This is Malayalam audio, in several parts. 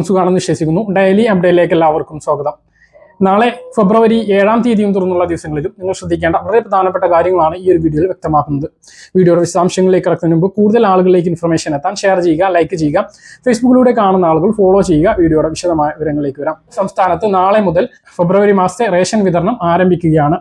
സുഖമാണെന്ന് വിശ്വസിക്കുന്നു. ഡെയിലി അപ്ഡേറ്റിലേക്ക് എല്ലാവർക്കും സ്വാഗതം. നാളെ ഫെബ്രുവരി ഏഴാം തീയതിയും തുറന്നുള്ള ദിവസങ്ങളിലും നിങ്ങൾ ശ്രദ്ധിക്കേണ്ട വളരെ പ്രധാനപ്പെട്ട കാര്യങ്ങളാണ് ഈ ഒരു വീഡിയോയിൽ വ്യക്തമാക്കുന്നത്. വീഡിയോയുടെ വിശദാംശങ്ങളിലേക്ക് ഇറക്കുന്നതിന് മുമ്പ് കൂടുതൽ ആളുകളിലേക്ക് ഇൻഫർമേഷൻ എത്താൻ ഷെയർ ചെയ്യുക ലൈക്ക് ചെയ്യുക ഫേസ്ബുക്കിലൂടെ കാണുന്ന ആളുകൾ ഫോളോ ചെയ്യുക വീഡിയോയുടെ വിശദമായ വിവരങ്ങളിലേക്ക് വരാം. സംസ്ഥാനത്ത് നാളെ മുതൽ ഫെബ്രുവരി മാസത്തെ റേഷൻ വിതരണം ആരംഭിക്കുകയാണ്.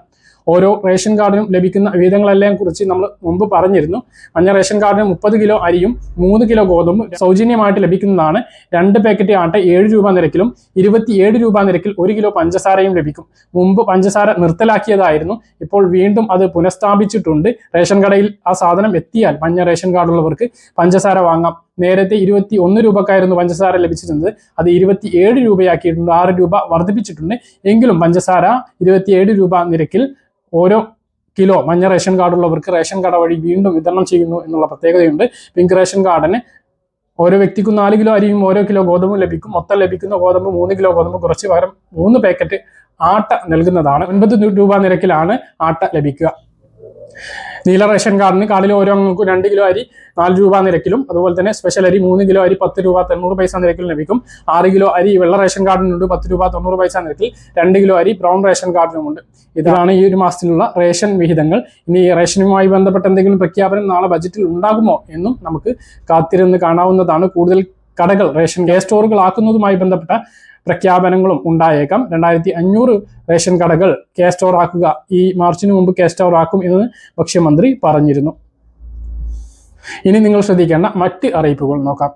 ഓരോ റേഷൻ കാർഡിനും ലഭിക്കുന്ന വിഹിതങ്ങളെല്ലാം കുറിച്ച് നമ്മൾ മുമ്പ് പറഞ്ഞിരുന്നു. മഞ്ഞ റേഷൻ കാർഡിന് മുപ്പത് കിലോ അരിയും മൂന്ന് കിലോ ഗോതമ്പും സൗജന്യമായിട്ട് ലഭിക്കുന്നതാണ്. രണ്ട് പാക്കറ്റ് ആട്ട ഏഴ് രൂപ നിരക്കിലും ഇരുപത്തിയേഴ് രൂപ നിരക്കിൽ ഒരു കിലോ പഞ്ചസാരയും ലഭിക്കും. മുമ്പ് പഞ്ചസാര നിർത്തലാക്കിയതായിരുന്നു. ഇപ്പോൾ വീണ്ടും അത് പുനഃസ്ഥാപിച്ചിട്ടുണ്ട്. റേഷൻ കടയിൽ ആ സാധനം എത്തിയാൽ മഞ്ഞ റേഷൻ കാർഡുള്ളവർക്ക് പഞ്ചസാര വാങ്ങാം. നേരത്തെ ഇരുപത്തി ഒന്ന് രൂപക്കായിരുന്നു പഞ്ചസാര ലഭിച്ചിരുന്നത്. അത് ഇരുപത്തി ഏഴ് രൂപയാക്കിയിട്ടുണ്ട്. ആറ് രൂപ വർദ്ധിപ്പിച്ചിട്ടുണ്ട്. എങ്കിലും പഞ്ചസാര ഇരുപത്തിയേഴ് രൂപ നിരക്കിൽ ഓരോ കിലോ മഞ്ഞ റേഷൻ കാർഡുള്ളവർക്ക് റേഷൻ കട വഴി വീണ്ടും വിതരണം ചെയ്യുന്നു എന്നുള്ള പ്രത്യേകതയുണ്ട്. പിങ്ക് റേഷൻ കാർഡിന് ഓരോ വ്യക്തിക്കും നാല് കിലോ അരിയും ഓരോ കിലോ ഗോതമ്പും ലഭിക്കും. മൊത്തം ലഭിക്കുന്ന ഗോതമ്പ് മൂന്ന് കിലോ ഗോതമ്പ് കുറച്ച് പകരം മൂന്ന് പാക്കറ്റ് ആട്ട നൽകുന്നതാണ്. ഒൻപത് രൂപ നിരക്കിലാണ് ആട്ട ലഭിക്കുക. നീല റേഷൻ കാർഡിന് കാർഡിൽ ഓരോ രണ്ട് കിലോ അരി നാല് രൂപ നിരക്കിലും അതുപോലെ തന്നെ സ്പെഷ്യൽ അരി മൂന്ന് കിലോ അരി പത്ത് രൂപ തൊണ്ണൂറ് പൈസ നിരക്കിലും ലഭിക്കും. ആറ് കിലോ അരി വെള്ള റേഷൻ കാർഡിനുണ്ട് പത്ത് രൂപ തൊണ്ണൂറ് പൈസ നിരക്കിൽ രണ്ട് കിലോ അരി ബ്രൗൺ റേഷൻ കാർഡിനുമുണ്ട്. ഇതാണ് ഈ ഒരു മാസത്തിലുള്ള റേഷൻ വിഹിതങ്ങൾ. ഇനി റേഷനുമായി ബന്ധപ്പെട്ട എന്തെങ്കിലും പ്രഖ്യാപനം നാളെ ബജറ്റിൽ ഉണ്ടാകുമോ എന്നും നമുക്ക് കാത്തിരുന്ന് കാണാവുന്നതാണ് കൂടുതൽ കടകൾ. റേഷൻ സ്റ്റോറുകൾ ആക്കുന്നതുമായി ബന്ധപ്പെട്ട പ്രഖ്യാപനങ്ങളും ഉണ്ടായേക്കാം. രണ്ടായിരത്തി അഞ്ഞൂറ് റേഷൻ കടകൾ കെ സ്റ്റോർ ആക്കുക. ഈ മാർച്ചിന് മുമ്പ് കെ സ്റ്റോർ ആക്കും എന്ന് ഭക്ഷ്യമന്ത്രി പറഞ്ഞിരുന്നു. ഇനി നിങ്ങൾ ശ്രദ്ധിക്കേണ്ട മറ്റ് അറിയിപ്പുകൾ നോക്കാം.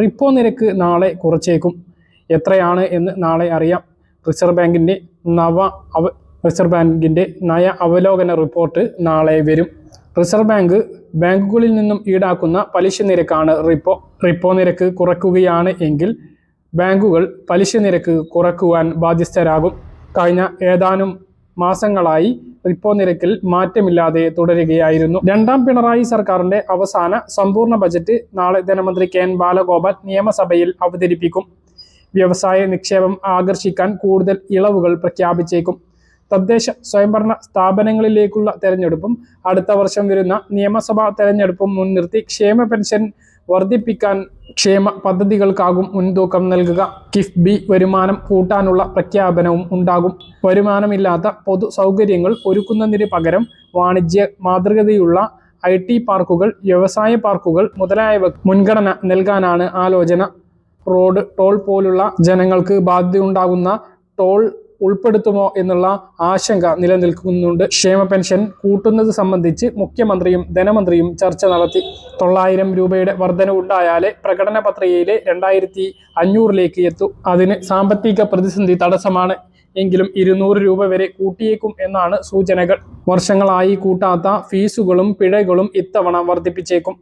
റിപ്പോ നിരക്ക് നാളെ കുറച്ചേക്കും. എത്രയാണ് എന്ന് നാളെ അറിയാം. റിസർവ് ബാങ്കിന്റെ നവ അവ റിസർവ് ബാങ്കിന്റെ നയ അവലോകന റിപ്പോർട്ട് നാളെ വരും. റിസർവ് ബാങ്ക് ബാങ്കുകളിൽ നിന്നും ഈടാക്കുന്ന പലിശ നിരക്കാണ് റിപ്പോ. റിപ്പോ നിരക്ക് കുറയ്ക്കുകയാണ് എങ്കിൽ ബാങ്കുകൾ പലിശ നിരക്ക് കുറക്കുവാൻ ബാധ്യസ്ഥരാകും. കഴിഞ്ഞ ഏതാനും മാസങ്ങളായി റിപ്പോ നിരക്കിൽ മാറ്റമില്ലാതെ തുടരുകയായിരുന്നു. രണ്ടാം പിണറായി സർക്കാരിന്റെ അവസാന സമ്പൂർണ ബജറ്റ് നാളെ ധനമന്ത്രി കെ എൻ ബാലഗോപാൽ നിയമസഭയിൽ അവതരിപ്പിക്കും. വ്യവസായ നിക്ഷേപം ആകർഷിക്കാൻ കൂടുതൽ ഇളവുകൾ പ്രഖ്യാപിച്ചേക്കും. തദ്ദേശ സ്വയംഭരണ സ്ഥാപനങ്ങളിലേക്കുള്ള തെരഞ്ഞെടുപ്പും അടുത്ത വർഷം വരുന്ന നിയമസഭാ തെരഞ്ഞെടുപ്പും മുൻനിർത്തി ക്ഷേമ പെൻഷൻ വർദ്ധിപ്പിക്കാൻ ക്ഷേമ പദ്ധതികൾക്കാകും മുൻതൂക്കം നൽകുക. കിഫ്ബി വരുമാനം കൂട്ടാനുള്ള പ്രഖ്യാപനവും ഉണ്ടാകും. വരുമാനമില്ലാത്ത പൊതു സൗകര്യങ്ങൾ ഒരുക്കുന്നതിന് പകരം വാണിജ്യ മാതൃകതയുള്ള ഐ ടി പാർക്കുകൾ വ്യവസായ പാർക്കുകൾ മുതലായവ മുൻഗണന നൽകാനാണ് ആലോചന. റോഡ് ടോൾ പോലുള്ള ജനങ്ങൾക്ക് ബാധ്യതയുണ്ടാകുന്ന ടോൾ ഉൾപ്പെടുത്തുമോ എന്നുള്ള ആശങ്ക നിലനിൽക്കുന്നുണ്ട്. ക്ഷേമ പെൻഷൻ കൂട്ടുന്നത് സംബന്ധിച്ച് മുഖ്യമന്ത്രിയും ധനമന്ത്രിയും ചർച്ച നടത്തി. തൊള്ളായിരം രൂപയുടെ വർധന ഉണ്ടായാലേ പ്രകടന പത്രികയിലെ രണ്ടായിരത്തി അഞ്ഞൂറിലേക്ക് എത്തൂ. അതിന് സാമ്പത്തിക പ്രതിസന്ധി തടസ്സമാണ്. എങ്കിലും ഇരുന്നൂറ് രൂപ വരെ കൂട്ടിയേക്കും എന്നാണ് സൂചനകൾ. വർഷങ്ങളായി കൂട്ടാത്ത ഫീസുകളും പിഴകളും ഇത്തവണ വർദ്ധിപ്പിച്ചേക്കും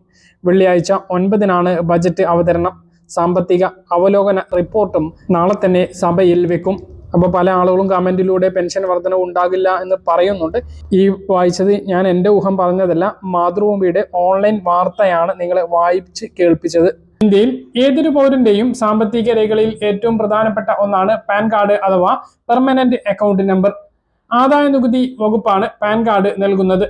വെള്ളിയാഴ്ച ഒൻപതിനാണ് ബജറ്റ് അവതരണം. സാമ്പത്തിക അവലോകന റിപ്പോർട്ടും നാളെ തന്നെ സഭയിൽ വെക്കും. അപ്പോൾ പല ആളുകളും കമന്റിലൂടെ പെൻഷൻ വർധന ഉണ്ടാകില്ല എന്ന് പറയുന്നുണ്ട്. ഈ വായിച്ചത് ഞാൻ എന്റെ ഊഹം പറഞ്ഞതല്ല മാതൃഭൂമിയുടെ ഓൺലൈൻ വാർത്തയാണ് നിങ്ങളെ വായിച്ച് കേൾപ്പിച്ചത്. ഇന്ത്യയിൽ ഏതൊരു പൗരന്റെയും സാമ്പത്തിക രേഖകളിൽ ഏറ്റവും പ്രധാനപ്പെട്ട ഒന്നാണ് പാൻ കാർഡ് അഥവാ പെർമനന്റ് അക്കൗണ്ട് നമ്പർ. ആദായ നികുതി വകുപ്പാണ് പാൻ കാർഡ് നൽകുന്നത്.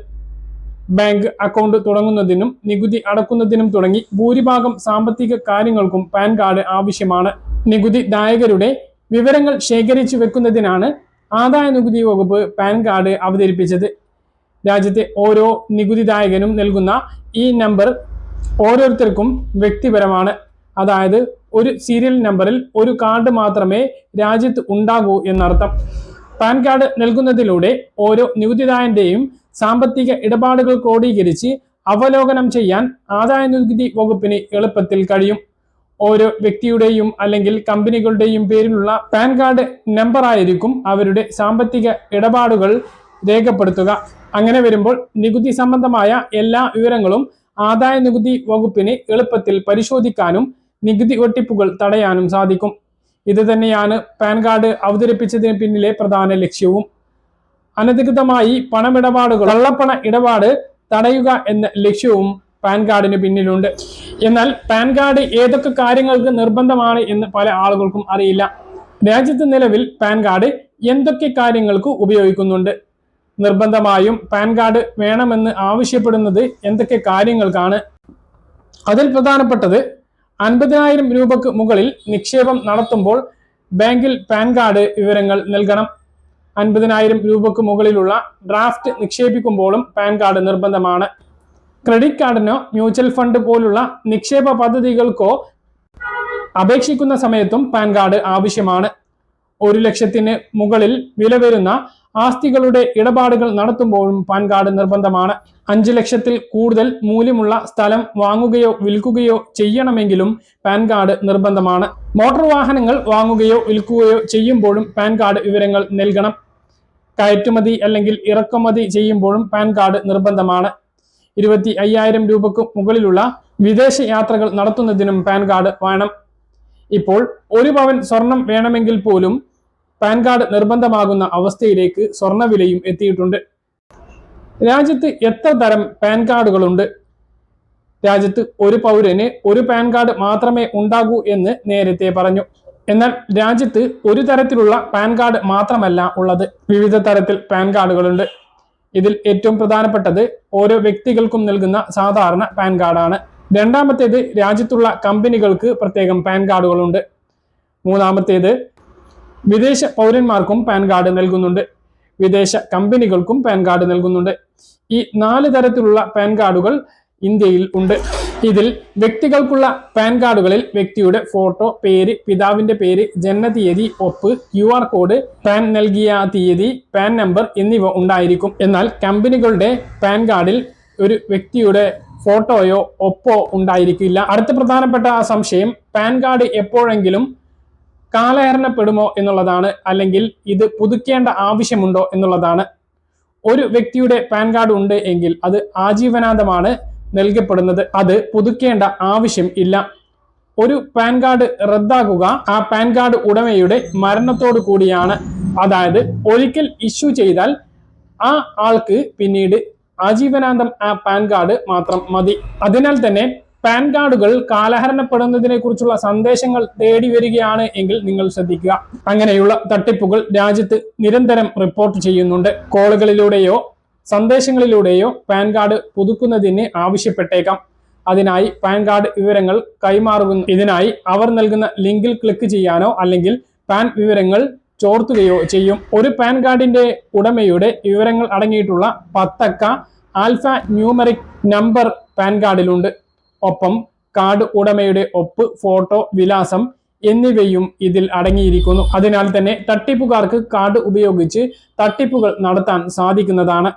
ബാങ്ക് അക്കൗണ്ട് തുടങ്ങുന്നതിനും നികുതി അടക്കുന്നതിനും തുടങ്ങി ഭൂരിഭാഗം സാമ്പത്തിക കാര്യങ്ങൾക്കും പാൻ കാർഡ് ആവശ്യമാണ്. നികുതി ദായകരുടെ വിവരങ്ങൾ ശേഖരിച്ചു വെക്കുന്നതിനാണ് ആദായ നികുതി വകുപ്പ് പാൻ കാർഡ് അവതരിപ്പിച്ചത്. രാജ്യത്തെ ഓരോ നികുതിദായകനും നൽകുന്ന ഈ നമ്പർ ഓരോരുത്തർക്കും വ്യക്തിപരമാണ്. അതായത് ഒരു സീരിയൽ നമ്പറിൽ ഒരു കാർഡ് മാത്രമേ രാജ്യത്ത് ഉണ്ടാകൂ എന്നർത്ഥം. പാൻ കാർഡ് നൽകുന്നതിലൂടെ ഓരോ നികുതിദായന്റെയും സാമ്പത്തിക ഇടപാടുകൾ ക്രോഡീകരിച്ച് അവലോകനം ചെയ്യാൻ ആദായ നികുതി വകുപ്പിന് എളുപ്പത്തിൽ കഴിയും. ഓരോ വ്യക്തിയുടെയും അല്ലെങ്കിൽ കമ്പനികളുടെയും പേരിലുള്ള പാൻ കാർഡ് നമ്പർ ആയിരിക്കും അവരുടെ സാമ്പത്തിക ഇടപാടുകൾ രേഖപ്പെടുത്തുക. അങ്ങനെ വരുമ്പോൾ നികുതി സംബന്ധമായ എല്ലാ വിവരങ്ങളും ആദായ നികുതി വകുപ്പിന് എളുപ്പത്തിൽ പരിശോധിക്കാനും നികുതി വെട്ടിപ്പുകൾ തടയാനും സാധിക്കും. ഇത് തന്നെയാണ് പാൻ കാർഡ് അവതരിപ്പിച്ചതിന് പിന്നിലെ പ്രധാന ലക്ഷ്യവും. അനധികൃതമായി പണമിടപാടുകൾ കള്ളപ്പണ ഇടപാട് തടയുക എന്ന ലക്ഷ്യവും പാൻ കാർഡിന് പിന്നിലുണ്ട്. എന്നാൽ പാൻ കാർഡ് ഏതൊക്കെ കാര്യങ്ങൾക്ക് നിർബന്ധമാണ് എന്ന് പല ആളുകൾക്കും അറിയില്ല. രാജ്യത്ത് നിലവിൽ പാൻ കാർഡ് എന്തൊക്കെ കാര്യങ്ങൾക്ക് ഉപയോഗിക്കുന്നുണ്ട്? നിർബന്ധമായും പാൻ കാർഡ് വേണമെന്ന് ആവശ്യപ്പെടുന്നത് എന്തൊക്കെ കാര്യങ്ങൾക്കാണ്? അതിൽ പ്രധാനപ്പെട്ടത് അൻപതിനായിരം രൂപക്ക് മുകളിൽ നിക്ഷേപം നടത്തുമ്പോൾ ബാങ്കിൽ പാൻ കാർഡ് വിവരങ്ങൾ നൽകണം. അൻപതിനായിരം രൂപക്ക് മുകളിലുള്ള ഡ്രാഫ്റ്റ് നിക്ഷേപിക്കുമ്പോഴും പാൻ കാർഡ് നിർബന്ധമാണ്. ക്രെഡിറ്റ് കാർഡിനോ മ്യൂച്വൽ ഫണ്ട് പോലുള്ള നിക്ഷേപ പദ്ധതികൾക്കോ അപേക്ഷിക്കുന്ന സമയത്തും പാൻ കാർഡ് ആവശ്യമാണ്. ഒരു ലക്ഷത്തിന് മുകളിൽ വില വരുന്ന ആസ്തികളുടെ ഇടപാടുകൾ നടത്തുമ്പോഴും പാൻ കാർഡ് നിർബന്ധമാണ്. അഞ്ച് ലക്ഷത്തിൽ കൂടുതൽ മൂല്യമുള്ള സ്ഥലം വാങ്ങുകയോ വിൽക്കുകയോ ചെയ്യണമെങ്കിലും പാൻ കാർഡ് നിർബന്ധമാണ്. മോട്ടോർ വാഹനങ്ങൾ വാങ്ങുകയോ വിൽക്കുകയോ ചെയ്യുമ്പോഴും പാൻ കാർഡ് വിവരങ്ങൾ നൽകണം. കയറ്റുമതി അല്ലെങ്കിൽ ഇറക്കുമതി ചെയ്യുമ്പോഴും പാൻ കാർഡ് നിർബന്ധമാണ്. ഇരുപത്തി അയ്യായിരം രൂപക്ക് മുകളിലുള്ള വിദേശ യാത്രകൾ നടത്തുന്നതിനും പാൻ കാർഡ് വേണം. ഇപ്പോൾ ഒരു പവൻ സ്വർണം വേണമെങ്കിൽ പോലും പാൻ കാർഡ് നിർബന്ധമാകുന്ന അവസ്ഥയിലേക്ക് സ്വർണവിലയും എത്തിയിട്ടുണ്ട്. രാജ്യത്ത് എത്ര തരം പാൻ കാർഡുകളുണ്ട്? രാജ്യത്ത് ഒരു പൗരന് ഒരു പാൻ കാർഡ് മാത്രമേ ഉണ്ടാകൂ എന്ന് നേരത്തെ പറഞ്ഞു. എന്നാൽ രാജ്യത്ത് ഒരു തരത്തിലുള്ള പാൻ കാർഡ് മാത്രമല്ല ഉള്ളത്. വിവിധ തരത്തിൽ പാൻ കാർഡുകളുണ്ട്. ഇതിൽ ഏറ്റവും പ്രധാനപ്പെട്ടത് ഓരോ വ്യക്തികൾക്കും നൽകുന്ന സാധാരണ പാൻ കാർഡാണ്. രണ്ടാമത്തേത് രാജ്യത്തുള്ള കമ്പനികൾക്ക് പ്രത്യേകം പാൻ കാർഡുകളുണ്ട്. മൂന്നാമത്തേത് വിദേശ പൗരന്മാർക്കും പാൻ കാർഡ് നൽകുന്നുണ്ട്. വിദേശ കമ്പനികൾക്കും പാൻ കാർഡ് നൽകുന്നുണ്ട്. ഈ നാല് തരത്തിലുള്ള പാൻ കാർഡുകൾ ഇന്ത്യയിൽ ഉണ്ട്. ഇതിൽ വ്യക്തികൾക്കുള്ള പാൻ കാർഡുകളിൽ വ്യക്തിയുടെ ഫോട്ടോ പേര് പിതാവിന്റെ പേര് ജനനതീയതി ഒപ്പ് ക്യു ആർ കോഡ് പാൻ നൽകിയ തീയതി പാൻ നമ്പർ എന്നിവ ഉണ്ടായിരിക്കും. എന്നാൽ കമ്പനികളുടെ പാൻ കാർഡിൽ ഒരു വ്യക്തിയുടെ ഫോട്ടോയോ ഒപ്പോ ഉണ്ടായിരിക്കില്ല. അടുത്ത പ്രധാനപ്പെട്ട സംശയം പാൻ കാർഡ് എപ്പോഴെങ്കിലും കാലഹരണപ്പെടുമോ എന്നുള്ളതാണ് അല്ലെങ്കിൽ ഇത് പുതുക്കേണ്ട ആവശ്യമുണ്ടോ എന്നുള്ളതാണ്. ഒരു വ്യക്തിയുടെ പാൻ കാർഡ് ഉണ്ട് എങ്കിൽ അത് ആജീവനാന്തമാണ്. നൽകപ്പെടുന്നത്. അത് പുതുക്കേണ്ട ആവശ്യം ഇല്ല. ഒരു പാൻ കാർഡ് റദ്ദാക്കുക ആ പാൻ കാർഡ് ഉടമയുടെ മരണത്തോടു കൂടിയാണ്. അതായത് ഒരിക്കൽ ഇഷ്യൂ ചെയ്താൽ ആ ആൾക്ക് പിന്നീട് ആജീവനാന്തം ആ പാൻ കാർഡ് മാത്രം മതി. അതിനാൽ തന്നെ പാൻ കാർഡുകൾ കാലഹരണപ്പെടുന്നതിനെ കുറിച്ചുള്ള സന്ദേശങ്ങൾ തേടി വരികയാണ് എങ്കിൽ നിങ്ങൾ ശ്രദ്ധിക്കുക. അങ്ങനെയുള്ള തട്ടിപ്പുകൾ രാജ്യത്ത് നിരന്തരം റിപ്പോർട്ട് ചെയ്യുന്നുണ്ട്. കോളുകളിലൂടെയോ സന്ദേശങ്ങളിലൂടെയോ പാൻ കാർഡ് പുതുക്കുന്നതിന് ആവശ്യപ്പെട്ടേക്കാം. അതിനായി പാൻ കാർഡ് വിവരങ്ങൾ കൈമാറുന്നു ഇതിനായി അവർ നൽകുന്ന ലിങ്കിൽ ക്ലിക്ക് ചെയ്യാനോ അല്ലെങ്കിൽ പാൻ വിവരങ്ങൾ ചോർത്തുകയോ ചെയ്യും. ഒരു പാൻ കാർഡിന്റെ ഉടമയുടെ വിവരങ്ങൾ അടങ്ങിയിട്ടുള്ള പത്തക്ക ആൽഫ ന്യൂമറിക് നമ്പർ പാൻ കാർഡിലുണ്ട്. ഒപ്പം കാർഡ് ഉടമയുടെ ഒപ്പ് ഫോട്ടോ വിലാസം എന്നിവയും ഇതിൽ അടങ്ങിയിരിക്കുന്നു. അതിനാൽ തന്നെ തട്ടിപ്പുകാർക്ക് കാർഡ് ഉപയോഗിച്ച് തട്ടിപ്പുകൾ നടത്താൻ സാധിക്കുന്നതാണ്.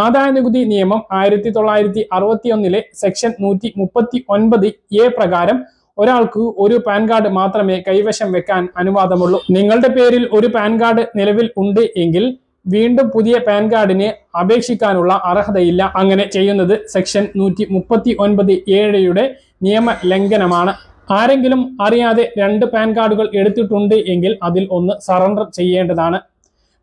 ആദായ നികുതി നിയമം ആയിരത്തി തൊള്ളായിരത്തി അറുപത്തി ഒന്നിലെ സെക്ഷൻ നൂറ്റി മുപ്പത്തി ഒൻപത് എ പ്രകാരം ഒരാൾക്ക് ഒരു പാൻ കാർഡ് മാത്രമേ കൈവശം വെക്കാൻ അനുവാദമുള്ളൂ. നിങ്ങളുടെ പേരിൽ ഒരു പാൻ കാർഡ് നിലവിൽ ഉണ്ട് എങ്കിൽ വീണ്ടും പുതിയ പാൻ കാർഡിന് അപേക്ഷിക്കാനുള്ള അർഹതയില്ല. അങ്ങനെ ചെയ്യുന്നത് സെക്ഷൻ നൂറ്റി മുപ്പത്തി ഒൻപത് ഏഴയുടെ നിയമ ലംഘനമാണ് ആരെങ്കിലും അറിയാതെ രണ്ട് പാൻ കാർഡുകൾ എടുത്തിട്ടുണ്ട് എങ്കിൽ അതിൽ ഒന്ന് സറണ്ടർ ചെയ്യേണ്ടതാണ്.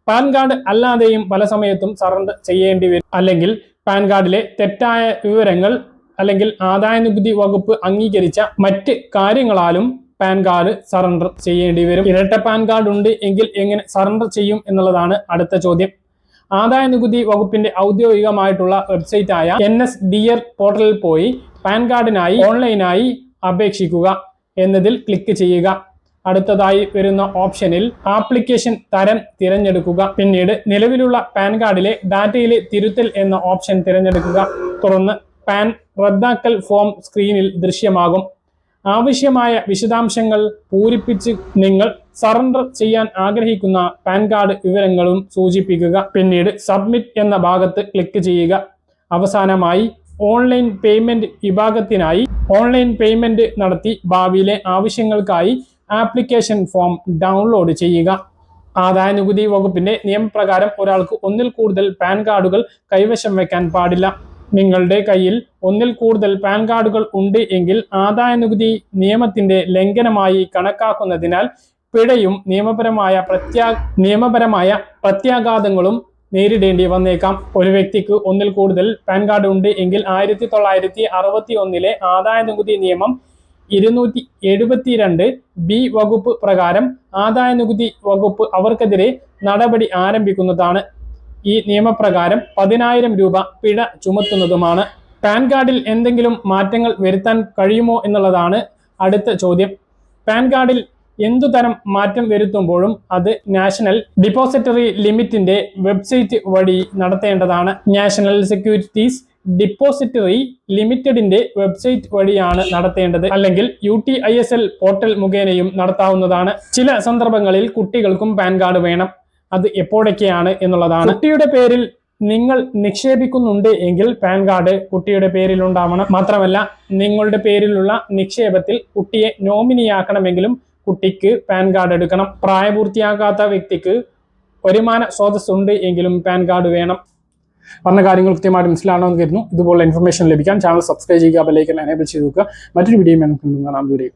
പാൻ കാർഡ് അല്ലാതെയും പല സമയത്തും സറണ്ടർ ചെയ്യേണ്ടി വരും. അല്ലെങ്കിൽ പാൻ കാർഡിലെ തെറ്റായ വിവരങ്ങൾ അല്ലെങ്കിൽ ആദായ നികുതി വകുപ്പ് അംഗീകരിച്ച മറ്റ് കാര്യങ്ങളാലും പാൻ കാർഡ് സറണ്ടർ ചെയ്യേണ്ടി വരും. ഇരട്ട പാൻ കാർഡ് ഉണ്ട് എങ്കിൽ എങ്ങനെ സറണ്ടർ ചെയ്യും എന്നുള്ളതാണ് അടുത്ത ചോദ്യം. ആദായ നികുതി വകുപ്പിന്റെ ഔദ്യോഗികമായിട്ടുള്ള വെബ്സൈറ്റ് ആയ എൻ എസ് ഡി എർ പോർട്ടലിൽ പോയി പാൻ കാർഡിനായി ഓൺലൈനായി അപേക്ഷിക്കുക എന്നതിൽ ക്ലിക്ക് ചെയ്യുക. അടുത്തതായി വരുന്ന ഓപ്ഷനിൽ ആപ്ലിക്കേഷൻ തരം തിരഞ്ഞെടുക്കുക. പിന്നീട് നിലവിലുള്ള പാൻ കാർഡിലെ ഡാറ്റയിലെ തിരുത്തൽ എന്ന ഓപ്ഷൻ തിരഞ്ഞെടുക്കുക. തുടർന്ന് പാൻ റദ്ദാക്കൽ ഫോം സ്ക്രീനിൽ ദൃശ്യമാകും. ആവശ്യമായ വിശദാംശങ്ങൾ പൂരിപ്പിച്ച് നിങ്ങൾ സറണ്ടർ ചെയ്യാൻ ആഗ്രഹിക്കുന്ന പാൻ കാർഡ് വിവരങ്ങളും സൂചിപ്പിക്കുക. പിന്നീട് സബ്മിറ്റ് എന്ന ഭാഗത്ത് ക്ലിക്ക് ചെയ്യുക. അവസാനമായി ഓൺലൈൻ പേയ്മെന്റ് വിഭാഗത്തിനായി ഓൺലൈൻ പേയ്മെന്റ് നടത്തി ഭാവിയിലെ ആവശ്യങ്ങൾക്കായി ആപ്ലിക്കേഷൻ ഫോം ഡൗൺലോഡ് ചെയ്യുക. ആദായ നികുതി വകുപ്പിന്റെ നിയമപ്രകാരം ഒരാൾക്ക് ഒന്നിൽ കൂടുതൽ പാൻ കാർഡുകൾ കൈവശം വയ്ക്കാൻ പാടില്ല. നിങ്ങളുടെ കയ്യിൽ ഒന്നിൽ കൂടുതൽ പാൻ കാർഡുകൾ ഉണ്ട് എങ്കിൽ ആദായ നികുതി നിയമത്തിന്റെ ലംഘനമായി കണക്കാക്കുന്നതിനാൽ പിഴയും നിയമപരമായ പ്രത്യാ നിയമപരമായ പ്രത്യാഘാതങ്ങളും നേരിടേണ്ടി വന്നേക്കാം. ഒരു വ്യക്തിക്ക് ഒന്നിൽ കൂടുതൽ പാൻ കാർഡ് ഉണ്ട് എങ്കിൽ ആയിരത്തി തൊള്ളായിരത്തി അറുപത്തി ഒന്നിലെ ആദായ നികുതി നിയമം ഇരുന്നൂറ്റി എഴുപത്തിരണ്ട് ബി വകുപ്പ് പ്രകാരം ആദായ നികുതി വകുപ്പ് അവർക്കെതിരെ നടപടി ആരംഭിക്കുന്നതാണ്. ഈ നിയമപ്രകാരം പതിനായിരം രൂപ പിഴ ചുമത്തുന്നതുമാണ്. പാൻ കാർഡിൽ എന്തെങ്കിലും മാറ്റങ്ങൾ വരുത്താൻ കഴിയുമോ എന്നുള്ളതാണ് അടുത്ത ചോദ്യം. പാൻ കാർഡിൽ എന്തുതരം മാറ്റം വരുത്തുമ്പോഴും അത് നാഷണൽ ഡിപ്പോസിറ്ററി ലിമിറ്റിന്റെ വെബ്സൈറ്റ് വഴി നടത്തേണ്ടതാണ്. നാഷണൽ സെക്യൂരിറ്റീസ് ഡിപ്പോസിറ്ററി ലിമിറ്റഡിന്റെ വെബ്സൈറ്റ് വഴിയാണ് നടത്തേണ്ടത്. അല്ലെങ്കിൽ U T I S L portal മുഖേനയും നടത്താവുന്നതാണ്. ചില സന്ദർഭങ്ങളിൽ കുട്ടികൾക്കും പാൻ കാർഡ് വേണം. അത് എപ്പോഴൊക്കെയാണ് എന്നുള്ളതാണ്. കുട്ടിയുടെ പേരിൽ നിങ്ങൾ നിക്ഷേപിക്കുന്നുണ്ട് എങ്കിൽ പാൻ കാർഡ് കുട്ടിയുടെ പേരിൽ ഉണ്ടാവണം മാത്രമല്ല നിങ്ങളുടെ പേരിലുള്ള നിക്ഷേപത്തിൽ കുട്ടിയെ നോമിനിയാക്കണമെങ്കിലും കുട്ടിക്ക് പാൻ കാർഡ് എടുക്കണം. പ്രായപൂർത്തിയാകാത്ത വ്യക്തിക്ക് വരുമാന സ്രോതസ് ഉണ്ട് എങ്കിലും പാൻ കാർഡ് വേണം. പറഞ്ഞ കാര്യങ്ങൾ കൃത്യമായിട്ട് മനസ്സിലാണോ എന്ന് കരുതുന്നു. ഇതുപോലുള്ള ഇൻഫർമേഷൻ ലഭിക്കാൻ ചാനൽ സബ്സ്ക്രൈബ് ചെയ്യുക ബെലൈക്കൻ എനേബിൾ ചെയ്ത് നോക്കുക മറ്റൊരു വീഡിയോ നമുക്ക് കാണാം. ദൂരെ